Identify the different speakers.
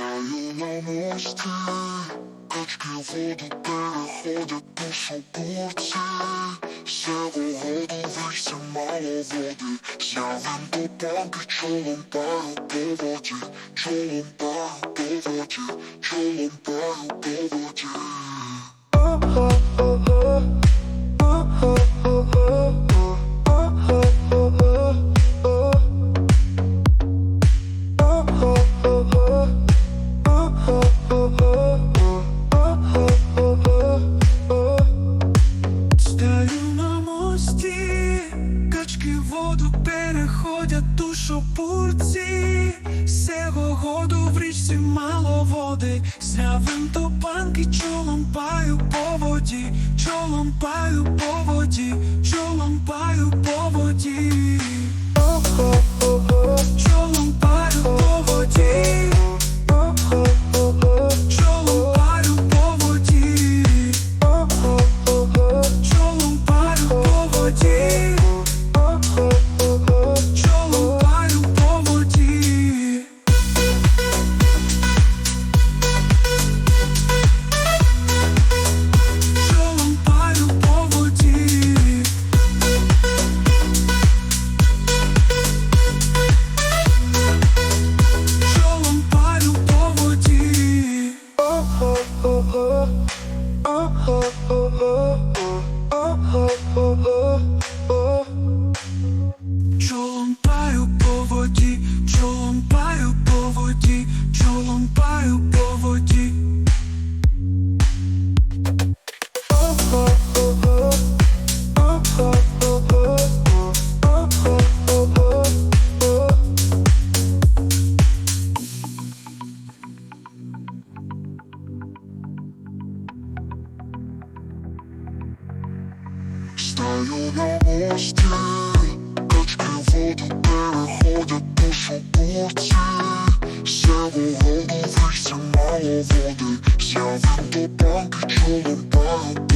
Speaker 1: Стою на мості, качки воду переходять душу бурці Сяву воду висі мало води З'явим до банки чолом пару по воді Чолом пару по воді Чолом пару по воді
Speaker 2: Переходять душопурці Сего году в річці мало води. Зрявим до банки чолом паю по воді Чолом паю по воді, чолом паю по воді oh. oh
Speaker 1: Стою на мості, качки воду переходять душу бурці Сяву воду висі мало води. З'явив до банки чолом пару